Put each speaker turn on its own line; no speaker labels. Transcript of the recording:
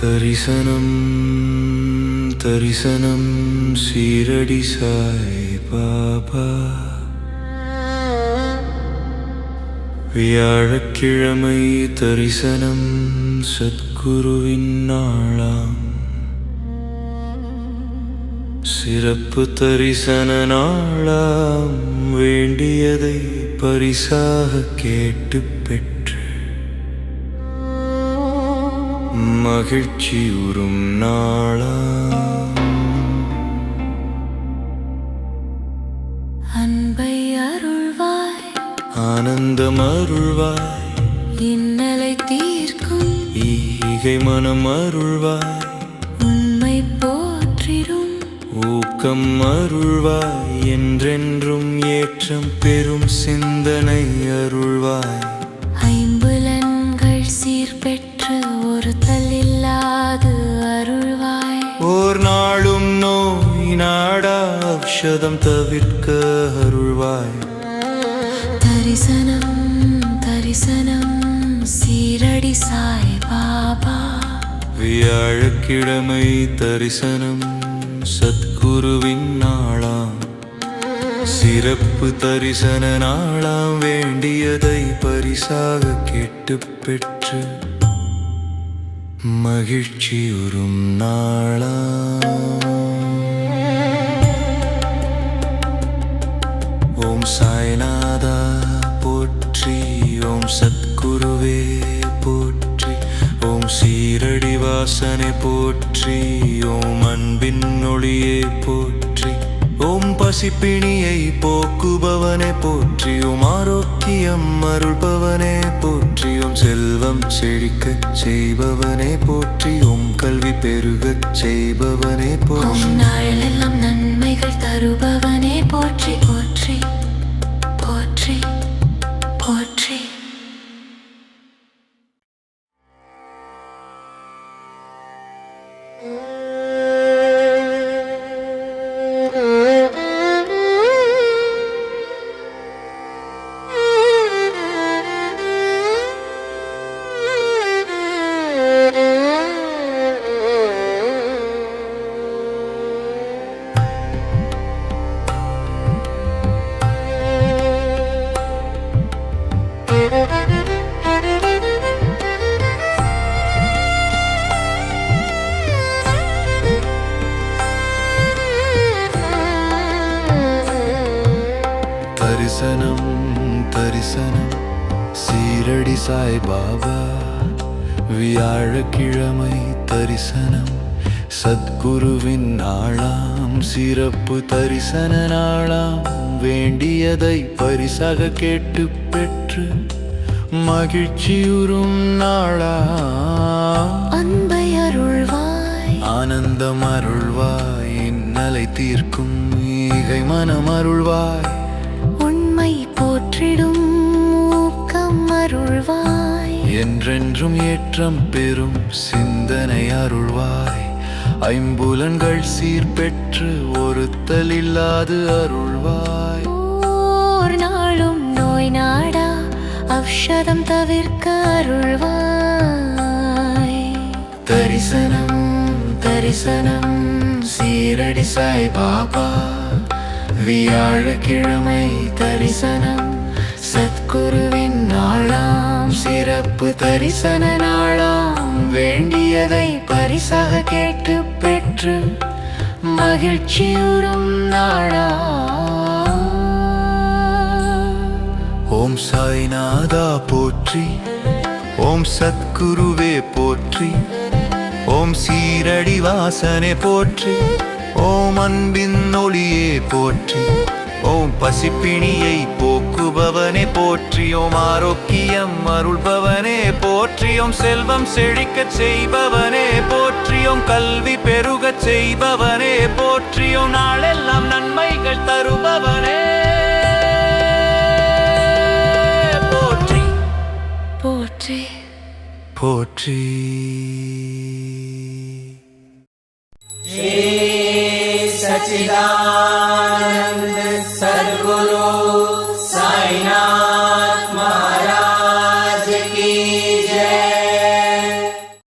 தரிசனம். தரிசனம் சீரடி சாய் பாபா. வியாழக்கிழமை தரிசனம் சத்குருவின் நாளாம். சிறப்பு தரிசன நாளாம். வேண்டியதை பரிசாக கேட்டு பெற்று மகிழ்ச்சி உறும் நாளாம்
அன்பை அருள்வாய்.
ஆனந்தம் அருள்வாய்.
இன்னலை தீர்க்கும்.
ஈகை மனம் அருள்வாய்.
உண்மை போற்றிடும்.
ஊக்கம் அருள்வாய். என்றென்றும் ஏற்றம் பெறும் சிந்தனை அருள்வாய்.
ஐம்புலன்கள் சீர்பெற்று
ஔஷதம் தவிர்க்க அருள்வாய்
தரிசனம் தரிசனம் சீரடி சாய் பாபா
வியாழக்கிழமை தரிசனம் சத்குருவின் நாளாம் சிறப்பு தரிசன நாளாம் வேண்டியதை பரிசாக கேட்டு பெற்று மகிழ்ச்சியுறும் நாளாம் ஓம் சத்குருவே போற்றி. ஓம் சீரடி வாசனை போற்றி. ஓம் அன்பின் ஒளியே போற்றி. ஓம் பசிப்பிணியை போக்குபவனை போற்றி. ஓம் ஆரோக்கியம் அருள்பவனே போற்றி. ஓம் செல்வம் செழிக்க செய்பவனே போற்றி. ஓம் கல்வி பெருகச் செய்பவனே போற்றி.
நாளெல்லாம் நன்மைகள் தருபவனே போற்றி போற்றி.
தரிசனம். சீரடி சாய் பாபா வியாழக்கிழமை தரிசனம். சத்குருவின் நாளாம் சிறப்பு தரிசன நாளாம். வேண்டியதை பரிசாக கேட்டு பெற்று மகிழ்ச்சியுறும் நாளாம்.
அன்பை அருள்வாய்.
ஆனந்தம் அருள்வாய் இன்னலை தீர்க்கும் ஈகை மனம் அருள்வாய்.
அருள்வாய்.
என்றென்றும் ஏற்றம் பெறும் சிந்தனை அருள்வாய். ஐம்புலன்கள் சீர்பெற்று ஒருத்தல் இல்லாது அருள்வாய்.
ஓர் நாளும் நோய் நாடா ஔஷதம் தவிர்க்க அருள்வாய்.
தரிசனம் தரிசனம் சீரடி சாய் பாபா. வியாழக்கிழமை தரிசனம் சத்குருவின் நாளாம் சிறப்பு தரிசன நாளாம் வேண்டியதை பரிசாக கேட்டு பெற்று மகிழ்ச்சியுறும் நாளா ஓம் சாய்நாதா போற்றி ஓம் சத்குருவே போற்றி ஓம் சீரடி வாசனை போற்றி ஓம் அன்பின் ஒளியே போற்றி ஓம் பசிப்பிணியை போ போற்றி ஓம் ஆரோக்கியம் அருள்பவனே போற்றி ஓம் செல்வம் செழிக்கச் செய்பவனே போற்றி ஓம் கல்வி பெருகச் செய்பவனே போற்றி ஓம் நாளெல்லாம் நன்மைகள் தருபவனே போற்றி
போற்றி
போற்றி
सच्चिदानन्द